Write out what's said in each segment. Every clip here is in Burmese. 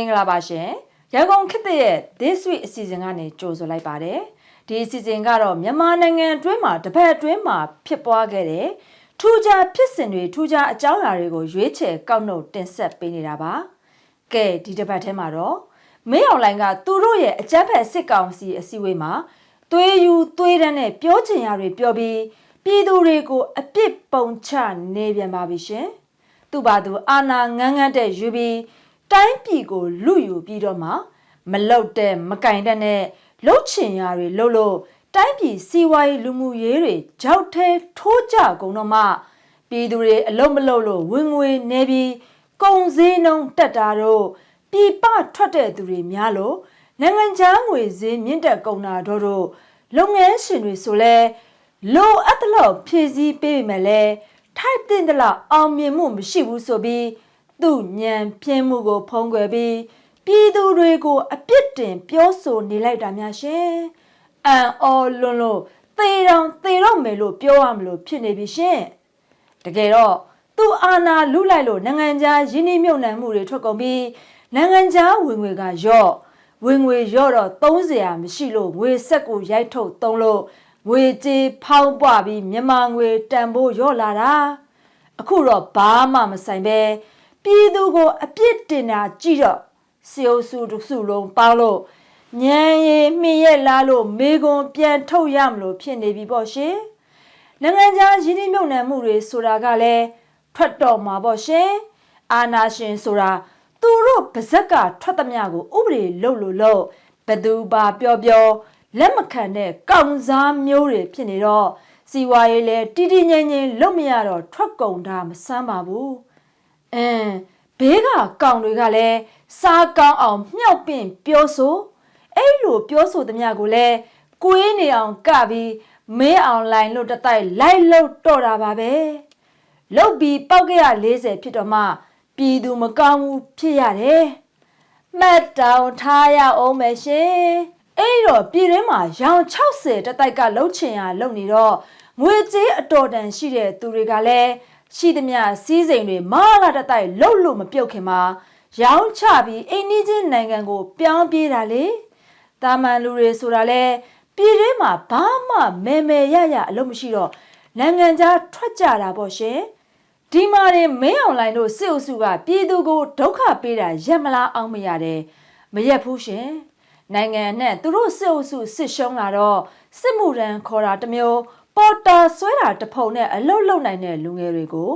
င်္ဂလာပါရှင်ရန်ကုန်ခေတ်သစ်ရဲ့ This Week အစီအစဉ်ကနေကြိုဆိုလိုက်ပါတယ်ဒီအစီအစဉ်ကတော့မြန်မာနိုင်ငံအတွင်းမှာတစ်ပတ်အတွင်းမှာဖြစ်ပွားခဲ့တဲ့ထူးခြားဖြစ်စဉ်တွေထူးခြားအကြောင်းအရာတွေကိုရွေးချယ်ကောက်နှုတ်တင်ဆက်ပေးနေတာပါကဲဒီတစ်ပတ်ထဲမှာတော့မင်းအောင်လိုင်ကသူတို့ရဲ့အကြမ်းဖက်စစ်ကောင်စီအစည်းအဝေးမှာသွေးယူသွေးတန်းနဲ့ပြောချင်ရတွေပြောပြီးပြည်သူတွေကိုအပြစ်ပုံချနေပြန်ပါပြီရှင်သူ့ဘာသူအာနာငန်းငန်းတဲ့ယူပြီး တိုင်းပြည်ကိုလူယူပြီးတော့မှမလုတ်တဲ့မကင်တဲ့နဲ့လှုပ်ချင်ရတွေလှုပ်လို့တိုင်းပြည်စီးပွားရေးလူမှုရေးတွေကြောက်ထဲထိုးကြကုန်တော့မှပြည်သူတွေအလုံးမလုံးလို့ဝင်ငွေနေပြီးကုန်စည်နှုန်းတက်တာတော့ပြည်ပထွက်တဲ့သူတွေများလို့နိုင်ငံခြားငွေဈေးမြင့်တက်ကုန်တာတို့တို့လုပ်ငန်းရှင်တွေဆိုလဲလိုအပ်တဲ့လောက်ဖြည့်ဆည်းပေးပေမဲ့လဲထိုက်တဲ့လောက်အောင်မြင်မှုမရှိဘူးဆိုပြီး သူ့ညံပြင်းမှုကိုဖုံးကွယ်ပြီးပြည်သူတွေကိုအပြစ်တင်ပြောဆိုနေလိုက်တာများရှင်အန်အော်လွန်းလို့သေတောင်သေတော့မယ်လို့ပြောရမလို့ဖြစ်နေပြီရှင်တကယ်တော့သူ့အာဏာလူလိုက်လို့နိုင်ငံခြားရင်းနှီးမြှုပ်နှံမှုတွေထွက်ကုန်ပြီးနိုင်ငံခြားဝင်ငွေကရော့ဝင်ငွေရော့တော့30ရာမရှိလို့ငွေဆက်ကိုရိုက်ထုတ်သုံးလို့ငွေကြေးဖောင်းပွားပြီးမြန်မာငွေတန်ဖိုးရော့လာတာအခုတော့ဘာမှမဆိုင်ပဲ ပြည်သူကိုအပြစ်တင်တာကြည့်တော့စီအိုစုတစ်စုလုံးပေါင်းလို့ညံရည်မှင်ရက်လားလို့မေကွန်ပြန်ထုတ်ရမလို့ဖြစ်နေပြီပေါ့ရှင်နိုင်ငံခြားရင်းနှီးမြှုပ်နှံမှုတွေဆိုတာကလည်းထွက်တော့မှာပေါ့ရှင်အာနာရှင်ဆိုတာသူတို့ပါဇက်ကထွက်သမျှကိုဥပဒေလုပ်လို့လို့ဘသူပါပြောပြောလက်မခံတဲ့ကောင်စားမျိုးတွေဖြစ်နေတော့စီဝါရေးလဲတီတီငိမ့်ငိမ့်လွတ်မရတော့ထွက်ကုန်တာမဆန်းပါဘူး အင်းဘေးကကောင်တွေကလည်းစားကောင်းအောင်မြှောက်ပင့်ပြောဆိုအဲ့လိုပြောဆိုသမျှကိုလည်းကွေးနေအောင်ကပြီးမဲအောင်လိုင်းလို့တတိုက်လိုက်လို့တော့တာပါပဲလုတ်ပြီးပောက်ကရ40ဖြစ်တော့မှပြည်သူမကောင်းဘူးဖြစ်ရတယ်မှတ်တောင်ထားရအောင်မယ်ရှင်အဲ့တော့ပြည်တွင်းမှာရောင်60တတိုက်ကလှုပ်ချင်ရလှုပ်နေတော့ငွေကြေးအတော်တန်ရှိတဲ့သူတွေကလည်း ရှိသမျှစီးစိမ်တွေမာလာတတိုက်လှုပ်လို့မပြုတ်ခင်မှာရောင်းချပြီးအိန္ဒိချင်းနိုင်ငံကို ပြောင်းပြေးတာလေတာမန်လူတွေဆိုတာလဲပြည်တွင်းမှာဘာမှမဲမဲရရအလုပ်မရှိတော့နိုင်ငံခြားထွက်ကြတာပေါ့ရှင်ဒီမှာရင်မင်းအောင်လိုင်းတို့စစ်အုပ်စုကပြည်သူကိုဒုက္ခပေးတာရက်မလားအောင်မရတယ်မရက်ဘူးရှင်နိုင်ငံနဲ့သူတို့စစ်အုပ်စုစစ်ရှုံးလာတော့စစ်မှုရန်ခေါ်တာတစ်မျိုး ပေါ်တာဆွဲတာတစ်ဖုံနဲ့အလုတ်လုံနိုင်တဲ့လူငယ်တွေကို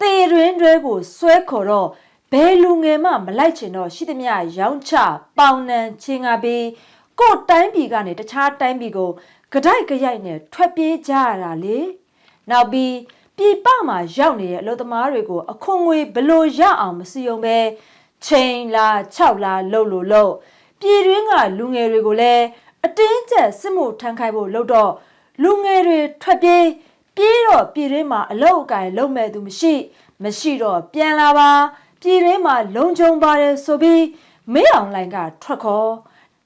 တေတွင်တွဲကိုဆွဲခေါ်တော့ဘယ်လူငယ်မှမလိုက်ချင်တော့ရှိသမျှရောင်းချပေါင်နှံချင်းငါပြီးကို့တိုင်းပြည်ကနေတခြားတိုင်းပြည်ကိုကြိုက်ကြရိုက်နဲ့ထွက်ပြေးကြရတာလေနောက်ပြီးပြည်ပမှာရောက်နေတဲ့အလုပ်သမားတွေကိုအခွန်ငွေဘလို့ရအောင်မစီုံပဲချိန်လာ6လာလှုပ်လို့လှုပ်ပြည်တွင်းကလူငယ်တွေကိုလည်းအတင်းကျပ်စစ်မှုထမ်းခိုင်းဖို့လှုပ်တော့ လူငယ်တွေထွက်ပြေးပြေးတော့ပြည်တွင်းမှာအလောက်အကင်လုံးမဲ့သူမရှိမရှိတော့ပြန်လာပါပြည်တွင်းမှာလုံခြုံပါတယ်ဆိုပြီးမေးအောင်လိုင်းကထွက်ခေါ်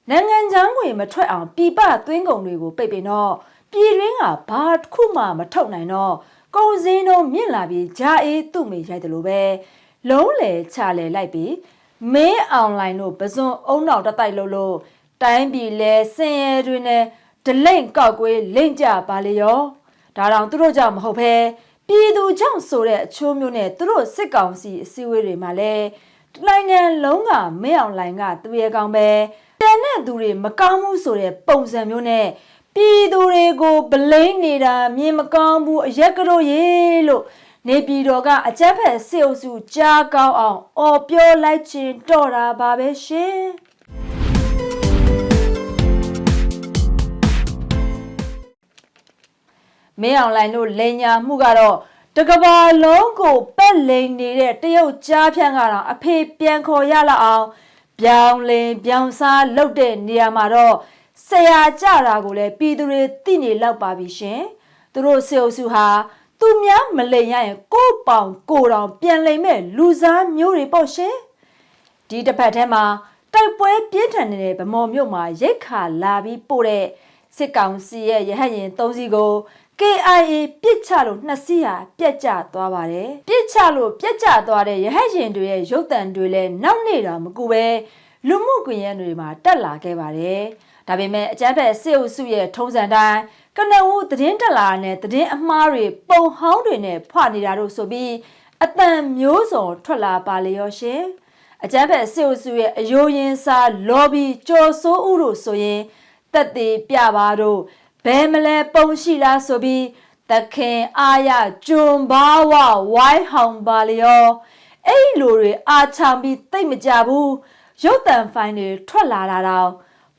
နိုင်ငံခြားငွေမထွက်အောင်ပြည်ပသွင်းကုန်တွေကိုပိတ်ပင်တော့ပြည်တွင်းကဘာတစ်ခုမှမထုတ်နိုင်တော့ကုန်စည်နှုန်းမြင့်လာပြီးဂျာအေးသူ့မေရိုက်တယ်လို့ပဲလုံးလေချလေလိုက်ပြီးမေးအွန်လိုင်းတို့ပစွန်အုံနောက်တက်တိုက်လို့လို့တိုင်းပြည်လဲစင်ရဲတွေနဲ့ ဒလိမ့်ကောက်ကွေးလိမ့်ကြပါလေရောဒါတောင်သူတို့ကြောင့်မဟုတ်ဘဲပြည်သူကြောင့်ဆိုတဲ့အချိုးမျိုးနဲ့သူတို့စစ်ကောင်စီအစည်းအဝေးတွေမှာလဲနိုင်ငံလုံးကမင်းအောင်လိုင်းကသူရဲကောင်းပဲတန်တဲ့သူတွေမကောင်းဘူးဆိုတဲ့ပုံစံမျိုးနဲ့ပြည်သူတွေကိုဗလိမ့်နေတာမြင်မကောင်းဘူးအရက်ကတို့ရေလို့နေပြည်တော်ကအကြက်ဖက်စစ်အုပ်စုကြားကောင်းအောင်အော်ပြောလိုက်ခြင်းတော့တာပါပဲရှင် မင်းအောင်လိုင်းတို့လိန်ညာမှုကတော့တကဘာလုံးကိုပက်လိန်နေတဲ့တရုတ်ကြားဖြန့်ကတော့အဖေပြန်ခေါ်ရလောက်အောင်ပြောင်းလင်ပြောင်းစားလုပ်တဲ့နေရာမှာတော့ဆရာကြတာကိုလည်းပြည်သူတွေသိနေလောက်ပါပြီရှင်သူတို့စေအုပ်စုဟာသူများမလိန်ရရင်ကို့ပေါင်ကိုတောင်ပြန်လိန်မဲ့လူစားမျိုးတွေပေါ့ရှင်ဒီတစ်ဖက်ထဲမှာတိုက်ပွဲပြင်းထန်နေတဲ့ဗမော်မြို့မှာရိတ်ခါလာပြီးပို့တဲ့စစ်ကောင်စီရဲ့ရဟတ်ရင်၃စီးကို KIA ပြစ်ချလို့နှစ်စီးဟာပြက်ကျသွားပါတယ်ပြစ်ချလို့ပြက်ကျသွားတဲ့ရဟတ်ရင်တွေရဲ့ရုပ်တံတွေလည်းနောက်နေ့တော့မကူပဲလူမှုကွန်ရက်တွေမှာတက်လာခဲ့ပါတယ်ဒါပေမဲ့အကြမ်းဖက်စစ်အုပ်စုရဲ့ထုံးစံတိုင်းကနဦးသတင်းတက်လာတဲ့သတင်းအမှားတွေပုံဟောင်းတွေနဲ့ဖွနေတာတို့ဆိုပြီးအတန်မျိုးစုံထွက်လာပါလေရောရှင်အကြမ်းဖက်စစ်အုပ်စုရဲ့အယိုးရင်းစားလော်ဘီကြော်စိုးဥတို့ဆိုရင်တက်သေးပြပါတို့ ဘယ်မလဲပုံရှိလားဆိုပြီးတခင်အာရဂျွန်ဘာဝဝိုင်းဟောင်ပါလျောအဲ့လိုတွေအာချောင်ပြီးတိတ်မကြဘူးရုပ်တံဖိုင်တွေထွက်လာတာတော့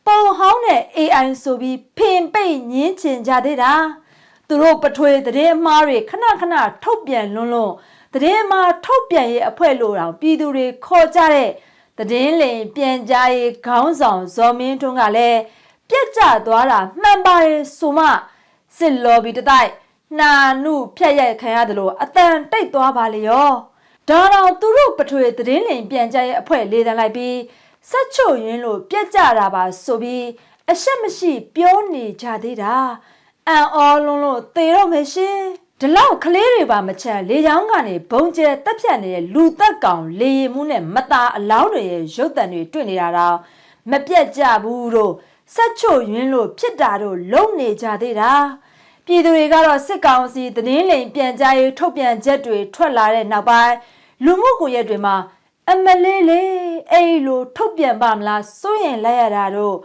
ပုံဟောင်းတဲ့ AI ဆိုပြီးဖင်ပိတ်ညင်းချင်ကြသေးတာသူတို့ပထွေသတင်းအမှားတွေခဏခဏထုတ်ပြန်လွန်းလွန်းသတင်းအမှားထုတ်ပြန်ရေးအဖွဲ့လို့တောင်ပြည်သူတွေခေါ်ကြတဲ့သတင်းလင်ပြန်ကြားရေးခေါင်းဆောင်ဇော်မင်းထွန်းကလည်း ပြက်ကျသွားတာမှန်ပါတယ်ဆိုမှစစ်လော်ဘီတတိုက်နှာနုဖြတ်ရိုက်ခံရတယ်လို့အတန်တိတ်သွားပါလေရောဒါတော့သူတို့ပထွေသတင်းလင်ပြန်ကြားရေးအဖွဲ့လေးတန်းလိုက်ပြီးဆက်ချုပ်ရင်းလို့ပြက်ကျတာပါဆိုပြီးအရှက်မရှိပြောနေကြသေးတာအန်အောလုံးလို့သေတော့မယ်ရှင်ဒီလောက်ကလေးတွေပါမချမ်းလေချောင်းကနေဘုံကျဲတက်ဖြတ်နေတဲ့လူသက်ကောင်လေရင်မှုနဲ့မตาအလောင်းတွေရဲ့ရုပ်တံတွေတွေ့နေတာတော့မပြက်ကြဘူးတို့ ဆက်ချို့ယွင်းလို့ဖြစ်တာတို့လုံနေကြသေးတာပြည်သူတွေကတော့စစ်ကောင်စီသတင်းလိမ်ပြန်ကြားရေးထုတ်ပြန်ချက်တွေထွက်လာတဲ့နောက်ပိုင်းလူမှုကွန်ရက်တွေမှာအမလေးလေးအဲ့လိုထုတ်ပြန်ပါမလားစိုးရင်လိုက်ရတာတို့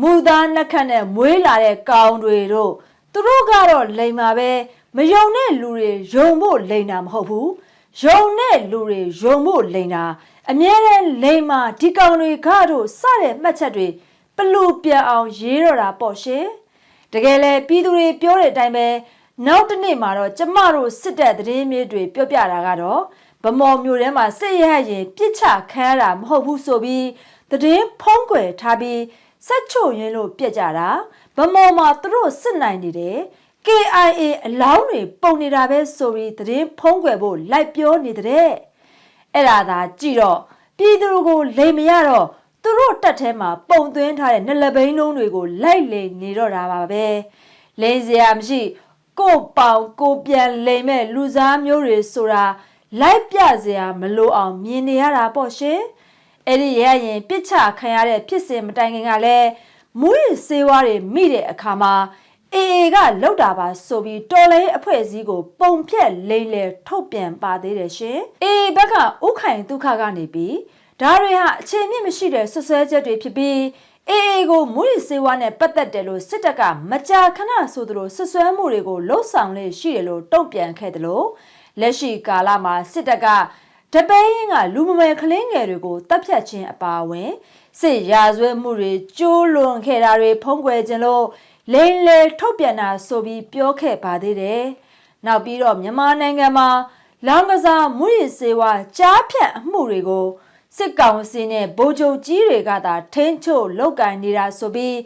မူသားနှက်ခတ်နဲ့မွေးလာတဲ့ကောင်တွေတို့သူတို့ကတော့လိမ်ပါပဲမယုံတဲ့လူတွေယုံဖို့လိမ်တာမဟုတ်ဘူးယုံတဲ့လူတွေယုံဖို့လိမ်တာအမြဲတမ်းလိမ်မာဒီကောင်တွေကတော့စတဲ့မှတ်ချက်တွေ ပလူပြန်အောင်ရေးတော့တာပေါ့ရှင်တကယ်လဲပြည်သူတွေပြောတဲ့အတိုင်းပဲနောက်တစ်နေ့မှာတော့ကျမတို့စစ်တပ်သတင်းမြေတွေပြောပြတာကတော့ဗမော်မျိုးထဲမှာစစ်ရဟရင်ပြစ်ချခံရတာမဟုတ်ဘူးဆိုပြီးသတင်းဖုံးကွယ်ထားပြီးဆက်ချို့ရင်းလို့ပြက်ကြတာဗမော်မှာသူတို့စစ်နိုင်နေတယ် KIA အလောင်းတွေပုံနေတာပဲဆိုပြီးသတင်းဖုံးကွယ်ဖို့လိုက်ပြောနေတဲ့အဲ့ဒါသာကြည့်တော့ပြည်သူကိုလိမ်မရတော့ သူတို့တက်ထဲမှာပုံသွင်းထားတဲ့နှလဘိန်းလုံးတွေကိုလိုက်လေနေတော့တာပါပဲလိန်စရာမရှိကိုပေါင်ကိုပြန်လိမ်မဲ့လူစားမျိုးတွေဆိုတာလိုက်ပြစရာမလိုအောင်မြင်နေရတာပေါ့ရှင်အဲ့ဒီရရင်ပြစ်ချခံရတဲ့ဖြစ်စဉ်မတိုင်ခင်ကလည်းမူးရစေးဝါးတွေမိတဲ့အခါမှာအေအေကလောက်တာပါဆိုပြီးတော်လေးအဖွဲ့အစည်းကို ပုံဖြက်လိမ့်လေထုတ်ပြန်ပါသေးတယ်ရှင်အေအေဘက်ကဥခိုင်ဒုက္ခကနေပြီး ဒါတွေဟာအခြေမြင့်မရှိတဲ့ဆွဆွဲချက်တွေဖြစ်ပြီးအေအေကိုမူရီစေဝါနဲ့ပတ်သက်တယ်လို့စစ်တပ်ကမကြာခဏဆိုသလိုဆွဆွဲမှုတွေကိုလှုပ်ဆောင်လေရှိတယ်လို့တုံ့ပြန်ခဲ့တယ်လို့လက်ရှိကာလမှာစစ်တပ်ကတပဲရင်ကလူမမယ်ကလင်းငယ်တွေကိုတပ်ဖြတ်ခြင်းအပါအဝင်စစ်ရာဇဝဲမှုတွေကျိုးလွန်ခဲ့တာတွေဖုံးကွယ်ခြင်းလို့လိန်လေထုတ်ပြန်တာဆိုပြီးပြောခဲ့ပါသေးတယ်။နောက်ပြီးတော့မြန်မာနိုင်ငံမှာလောင်ကစားမှုရည်စေဝါကြားဖြတ်အမှုတွေကို စစ်ကောင်စီနဲ့ဗိုလ်ချုပ်ကြီးတွေကသာထိန်းချုပ်လောက်ကင်နေတာဆိုပြီး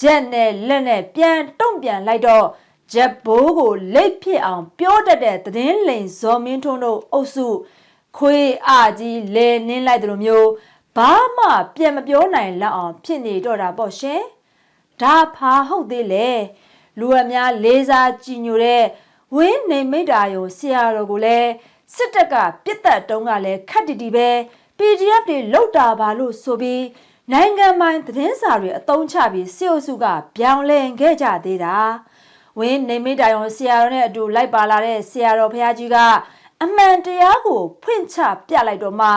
ဂျက်နဲ့လက်နဲ့ပြန်တုံ့ပြန်လိုက်တော့ဂျက်ဘိုးကိုလိတ်ဖြစ်အောင် ပြောတတ်တဲ့သတင်းလိန်ဇော်မင်းထွန်းတို့အုပ်စုခွေးအကြီးလဲနင်းလိုက်တယ်လို့မျိုးဘာမှပြန်မပြောနိုင်လောက်အောင်ဖြစ်နေတော့တာပေါ့ရှင်ဒါဖာဟုတ်သေးလေလူအများလေးစားကြည်ညိုတဲ့ဝင်းနေမိတ်တာယုံဆရာတော်ကိုလည်းစစ်တပ်ကပြစ်တက်တုံးကလည်းခက်တီတီပဲ PDF တွေလောက်တာပါလို့ဆိုပြီးနိုင်ငံပိုင်သတင်းစာတွေအသုံးချပြီးစစ်အုပ်စုကပြောင်းလဲခဲ့ကြသေးတာဝင်းနေမိတ်တိုင်အောင်ဆရာတော်နဲ့အတူလိုက်ပါလာတဲ့ဆရာတော်ဘုရားကြီးကအမှန်တရားကိုဖွင့်ချပြလိုက်တော့မှ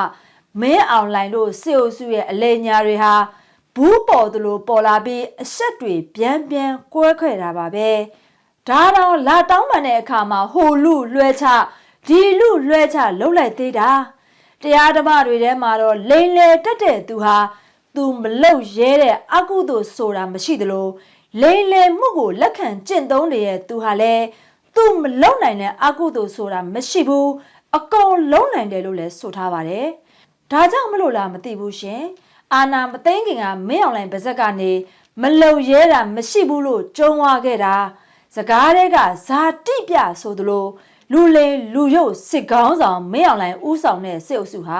မင်းအွန်လိုင်းတို့စစ်အုပ်စုရဲ့အလဲညာတွေဟာဘူးပေါ်သလိုပေါ်လာပြီးအဆက်တွေပြန်ပြန်ကွဲခွဲတာပါပဲဒါတော့လာတောင်းပန်တဲ့အခါမှာဟိုလူလွှဲချဒီလူလွှဲချလှုပ်လိုက်သေးတာ တရားဓမ္မတွေထဲမှာတော့လိန်လေတက်တဲ့သူဟာသူမလောက်ရဲတဲ့အကုသို့ဆိုတာမရှိသလိုလိန်လေမှုကိုလက်ခံကျင့်သုံးနေတဲ့သူဟာလည်းသူမလုံနိုင်တဲ့အကုသို့ဆိုတာမရှိဘူးအကုန်လုံးနိုင်တယ်လို့လည်းဆိုထားပါတယ်ဒါကြောင့်မလို့လားမသိဘူးရှင်အာနာမသိန်းခင်ကမင်းအောင်လိုင်းပါဇက်ကနေမလုံရဲတာမရှိဘူးလို့ကြုံဝါခဲ့တာစကားတွေကဇာတိပြဆိုသလို လူလိန်လူရုပ်စစ်ကောင်းဆောင်မင်းအောင်လိုင်းဥဆောင်တဲ့စစ်အုပ်စုဟာ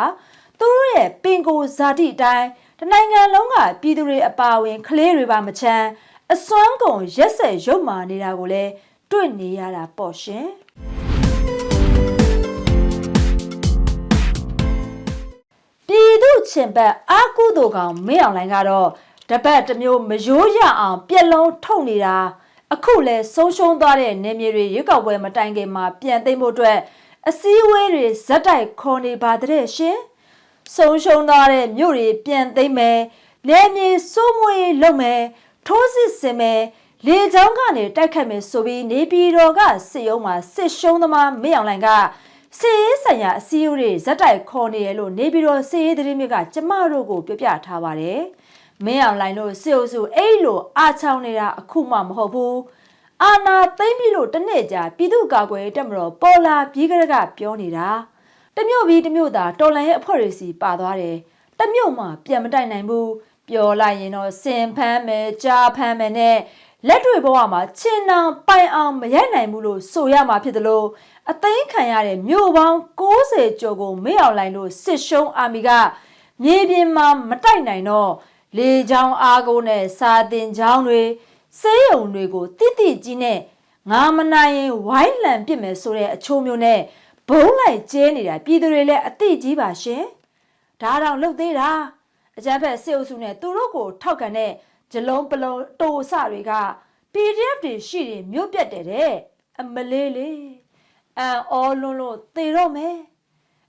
သူတို့ရဲ့ပင်ကိုဇာတိအတိုင်းတနိုင်ငံလုံးကပြည်သူတွေအပါအဝင်ကလေးတွေပါမချမ်းအစွမ်းကုန်ရက်ဆက်ရုပ်မာနေတာကိုလည်းတွေ့နေရတာပေါ့ရှင်ပြည်သူချင်ဘက်အာကုသိုလ်ကောင်မင်းအောင်လိုင်းကတော့တပတ်တစ်မျိုးမရိုးရအောင် ပြက်လုံးထုတ်နေတာ အခုလဲဆုံးရှုံးသွားတဲ့နေမြေတွေရွက်ကောက်ပွဲမတိုင်ခင်မှာပြန်သိမ်းဖို့အတွက်အစည်းအဝေးတွေဇက်တိုက်ခေါ်နေပါတဲ့ရှင်ဆုံးရှုံးသွားတဲ့မြို့တွေပြန်သိမ်းမယ်နေမြေစိုးမွေးလုပ်မယ်ထိုးစစ်ဆင်မယ်လေချောင်းကနေတိုက်ခတ်မယ်ဆိုပြီးနေပြည်တော်ကစစ်ရုံးမှာစစ်ရှုံးသမားမင်းအောင်လိုင်ကစစ်ရေးဆိုင်ရာအစည်းအဝေးတွေဇက်တိုက်ခေါ်နေရလို့နေပြည်တော်စစ်ရေးသတင်းမြစ်ကကျမတို့ကို ပြပြထားပါတယ် မင်းအောင်လိုင်တို့စစ်အုပ်စုအဲ့လိုအားချောင်းနေတာအခုမှမဟုတ်ဘူးအာနာသိမ့်ပြီလို့တစ်နေ့ကြာပြည်သူ့ကာကွယ်ရေးတပ်မတော်ပေါ်လာပြီးကြကပြောနေတာတမျိုးပြီးတမျိုးသာတော်လန်ရဲ့အဖွဲ့တွေစီပါသွားတယ်တမျိုးမှပြန်မတိုက်နိုင်ဘူးပြောလိုက်ရင်တော့စင်ဖမ်းမယ်ကြားဖမ်းမယ်နဲ့လက်တွေဘဝမှာချင်းနောင်ပိုင်အောင်မရိုက်နိုင်ဘူးလို့ဆိုရမှာဖြစ်တယ်လို့အသိမ်းခံရတဲ့မြို့ပေါင်း60ကျော်ကိုမေ့အောင်လိုက်လို့စစ်ရှုံးအာမီကမြေပြင်မှာမတိုက်နိုင်တော့ လေချောင်းအားကိုနဲ့စာတင်ချောင်းတွေစေးရုံတွေကိုတိတိကြီးနဲ့ငါမနိုင်ရင်ဝိုင်းလံပစ်မယ်ဆိုတဲ့အချိုးမျိုးနဲ့ဘုံလိုက်ကျဲနေတာပြည်သူတွေလည်းအတိကြီးပါရှင်ဒါတော့လှုပ်သေးတာအကြမ်းဖက်စစ်အုပ်စုနဲ့သူတို့ကိုထောက်ခံတဲ့ဂျလုံးပလုံးတိုစတွေက PDF တွေရှိတယ်မြို့ပြတ်တယ်တဲ့အမလေးလေးအန်အောလွန်းလို့သေတော့မယ်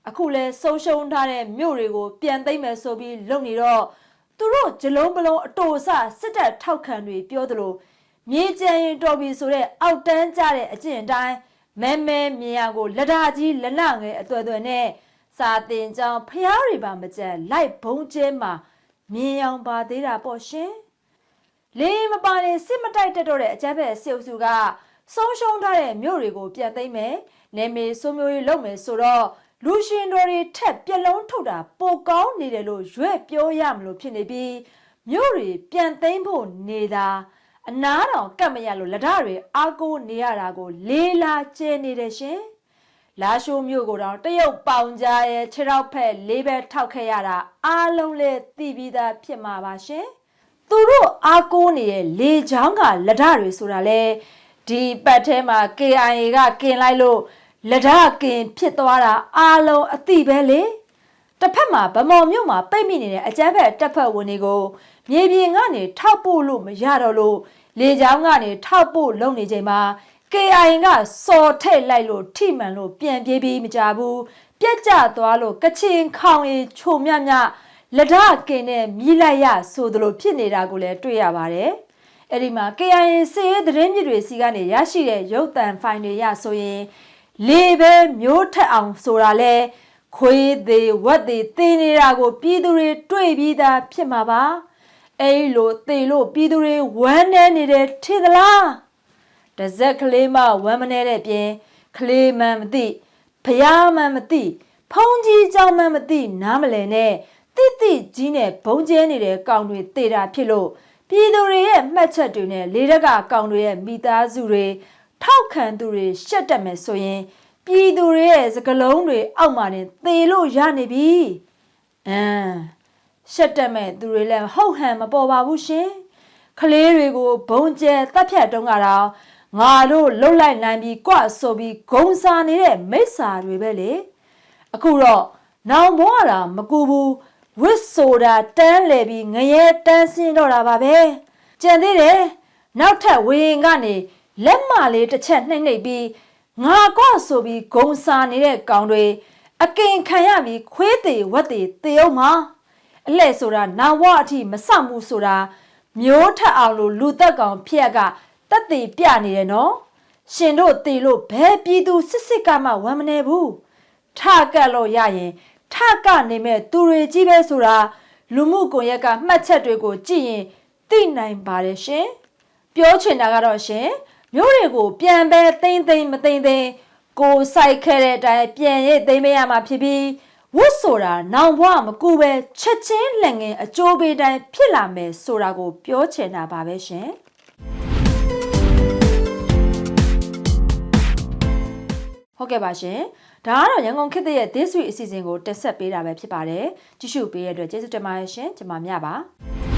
အခုလဲဆုံးရှုံးထားတဲ့မြို့တွေကိုပြန်သိမ်းမယ်ဆိုပြီးလုပ်နေတော့ သူတို့ဂျလုံးပလုံးအတိုစစစ်တပ်ထောက်ခံတွေပြောသလိုမြေကျန်ရင်တော်ပြီဆိုတဲ့အောက်တန်းကြတဲ့အကျင့်အတိုင်းမဲမဲမြင်ရကိုလက်ဓာကြီးလက်နငယ်အသွဲသွဲနဲ့စာတင်ကြောင်းဖျားတွေပါမကြက်လိုက်ဘုံကျဲမှာမြင်အောင်ပါသေးတာပေါ့ရှင်လေမပါနေစစ်မတိုက်တက်တော့တဲ့အကြမ်းဖက်စစ်အုပ်စုကဆုံးရှုံးထားတဲ့မြို့တွေကိုပြန်သိမ်းမယ်နေမေစိုးမျိုးရေးလုပ်မယ်ဆိုတော့ လူရှင်တော်တွေထက်ပြက်လုံးထုတ်တာပိုကောင်းနေတယ်လို့ရွဲ့ပြောရမလို့ဖြစ်နေပြီးမြို့တွေပြန်သိမ်းဖို့နေတာအနားတော်ကတ်မရလို့လက်ဓာတွေအားကိုးနေရတာကို လေးလာကျဲနေတယ်ရှင်လာရှိုးမြို့ကိုတော့တရုတ်ပေါင်ကြားရဲ့ခြေထောက်ဖက်လေးပဲထောက်ခဲ့ရတာအားလုံးလည်းသိပြီးသားဖြစ်မှာပါရှင်သူတို့အားကိုးနေတဲ့လေချောင်းကလက်ဓာတွေဆိုတာလေဒီပတ်ထဲမှာ KIA ကกินလိုက်လို့ လက်ဓာကင်ဖြစ်သွားတာအားလုံးအသိပဲလေတစ်ဖက်မှာဗမော်မြို့မှာပိတ်မိနေတဲ့အကြမ်းဖက်တပ်ဖက်ဝင်တွေကိုမြေပြင်ကနေထောက်ပို့လို့မရတော့လို့လေကြောင်းကနေထောက်ပို့လုံနေချိန်မှာ KIA ကစော်ထည့်လိုက်လို့ထိမှန်လို့ပြန်ပြေးပြီးမကြဘူးပြက်ကျသွားလို့ကချင်ခေါင်ရီချိုမြမြလက်ဓကင်နဲ့မြည်လိုက်ရဆိုသလိုဖြစ်နေတာကိုလည်းတွေ့ရပါတယ်အဲ့ဒီမှာ KIA စစ်ရေးသတင်းမြစ်တွေစီကနေရရှိတဲ့ရုပ်သံဖိုင်တွေရဆိုရင် လေပဲမျိုးထက်အောင်ဆိုတာလဲခွေးသေးဝက်သေးသေနေတာကို ပြည်သူတွေတွေ့ပြီးသားဖြစ်မှာပါအဲ့လိုသေလို့ပြည်သူတွေဝမ်းနေနေတယ်ထင်သလားတဇက်ကလေးမဝမ်းမနေတဲ့ပြင်ကလေးမှန်မသိဖျားမှန်မသိဖုံးကြီးကြောင်မှန်မသိနားမလည်နဲ့တိတိကြီးနဲ့ဘုံကျဲနေတဲ့ကောင်တွေသေတာဖြစ်လို့ပြည်သူတွေရဲ့မှတ်ချက်တွေနဲ့လေရက်ကကောင်တွေရဲ့မိသားစုတွေ ထောက်ခံသူတွေရှက်တက်မယ်ဆိုရင် ပြည်သူတွေရဲ့စကလုံးတွေအောက်မှာနေသေလို့ရနေပြီအမ်ရှက်တက်မဲ့သူတွေလည်းဟုတ်ဟန်မပေါ်ပါဘူးရှင်ကလေးတွေကိုဘုံကျဲတပ်ဖြတ်တုံးကတော့ငါတို့လှုပ်လိုက်နိုင်ပြီးကွဆိုပြီးဂုံစာနေတဲ့မိစ္ဆာတွေပဲလေအခုတော့နောင်ဘွားတာမကူဘူးဝစ်ဆိုတာတန်းလေပြီးငရဲတန်းစင်းတော့တာပါပဲကြံသေးတယ်နောက်ထပ်ဝေရင်ကနေ လက်မလေးတစ်ချက်နှိမ့်နှိပ်ပြီးငါကွဆိုပြီးဂုံစာနေတဲ့ကောင်တွေအကင်ခံရပြီးခွေးသေးဝက်သေးသေအောင်မှာအလှဲ့ဆိုတာနာဝအထိမဆောက်မှုဆိုတာမျိုးထက်အောင်လို့လူသက်ကောင်ဖျက်ကတက်သေးပြနေတယ်နော်ရှင်တို့တေလို့ဘဲပြည်သူစစ်စစ်ကမှဝမ်းမနေဘူးထကက်လို့ရရင်ထကနေမဲ့သူတွေကြီးပဲဆိုတာလူမှုကွန်ရက်ကမှတ်ချက်တွေကိုကြည့်ရင်သိနိုင်ပါတယ်ရှင်ပြောချင်တာကတော့ရှင် မျိုးတွေကိုပြန်ပဲသိမ့်သိမ့်မသိမ့်သိမ့်ကိုဆိုင်ခဲ့တဲ့အတိုင်းပြန်ရိတ်သိမ့်မရမှာဖြစ်ပြီးဝတ်ဆိုတာနောင်ဘွားမကူပဲချက်ချင်းလက်ငင်းအကျိုးပေးတိုင်းဖြစ်လာမယ်ဆိုတာကိုပြောချင်တာပါပဲရှင်ဟုတ်ကဲ့ပါရှင်ဒါကတော့ရန်ကုန်ခေတ်သစ်ရဲ့ This Week အစီအစဉ်ကိုတက်ဆက်ပေးတာပဲဖြစ်ပါတယ်ကြည့်ရှုပေးရတဲ့အတွက်ကျေးဇူးတင်ပါတယ်ရှင်ကျွန်မမြပါ